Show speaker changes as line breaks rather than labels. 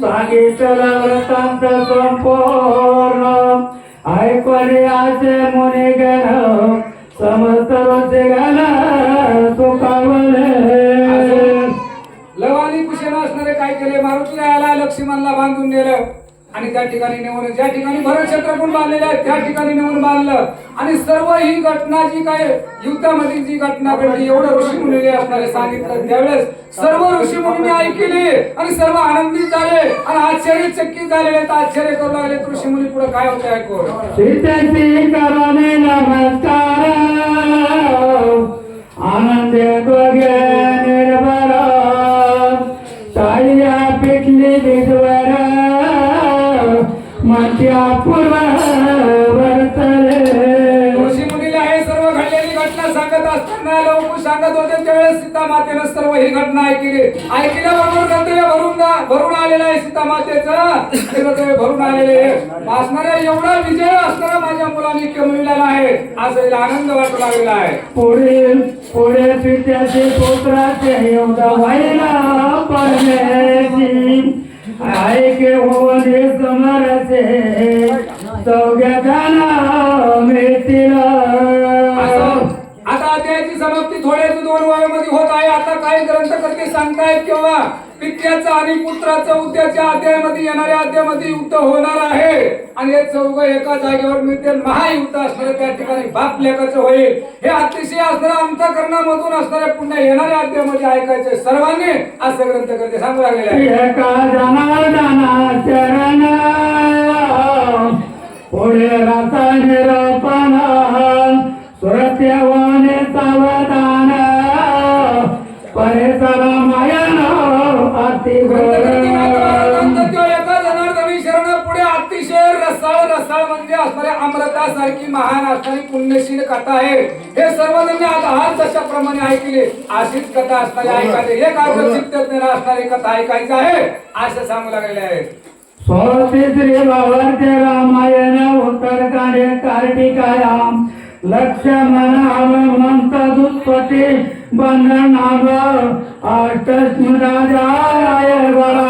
सांगितलं वृत्तांत संपूर्ण. ऐकले आचे मुनी गण समस्त रोजे गण सुखावले.
लवानी कुशल असणारे काय केले? मारुतीला आला लक्ष्मणला बांधून नेलं. आणि त्या ठिकाणी नेऊन ज्या ठिकाणी भरत क्षेत्र पण बांधलेले आहेत त्या ठिकाणी नेऊन बांधलं. आणि सर्व ही घटना जी काय युद्धामध्ये जी घटना घडली एवढं ऋषी मुलीने असणारे सांगितलं. त्यावेळेस सर्व ऋषी मुनी ऐकली आणि सर्व आनंदित झाले आणि आश्चर्यचकित झालेले आहेत, आश्चर्य करू लागले ऋषी मुली पुढे काय होते ऐकू.
सीतेची नमस्कार. आनंदे निर्भर. पिकली विधवर. मध्या पूर्व वर्तले
ऋषी मुनीला हे सर्व घडलेली घटना सांगत असताना लोक सांगत होते त्यावेळेस सीता मातेनं सर्व ही घटना ऐकली. ऐकल्याबरोबर कर्तव्य भरून भरून आलेलं आहे सीता मातेचं ते कर्तव्य भरून आलेले आहे. असणारा एवढा विजय असणारा माझ्या मुलांनी कमविलेला आहे. हिला आनंद वाटू लागलेला आहे.
पुढे पित्याचे पुत्राचे एवढा व्हायला परमेशी चौघ्या मिळतील
आता अध्यायाची समाप्ती थोड्याच दोन वयामध्ये होत आहे. आता काही ग्रंथकर्ते सांगतायत किंवा पित्याचं आणि पुत्राचं उद्याच्या अध्यायामध्ये येणाऱ्या अध्यायामध्ये युद्ध होणार आहे. आणि हे चौघ एका जागेवर मिळते महायुद्ध असणार त्या ठिकाणी बाप लेखाचं होईल. हे अतिशय असणाऱ्या अंतकरणामधून असणाऱ्या पुन्हा येणाऱ्या अध्यायामध्ये ऐकायचे सर्वांनी. असं ग्रंथकर्ते सांगू लागलेले आहे
रसा निरपण सुरत्यवाने सावधान परिसर मायन अति
रसाळ म्हणजे असणाऱ्या महान असणारी पुण्यशील कथा आहे हे सर्वजण आता हाच तशाप्रमाणे ऐकले अशीच कथा असणारी ऐकायची एक आकर्षित तज्ञ असणारी कथा ऐकायची आहे असं सांगू लागलेले आहे
श्री भगवते रामायण उत्तरकांडे कार्तिकायाम लक्ष्मण हनुमंत दुष्पती बंधनाभ अष्टस्मृता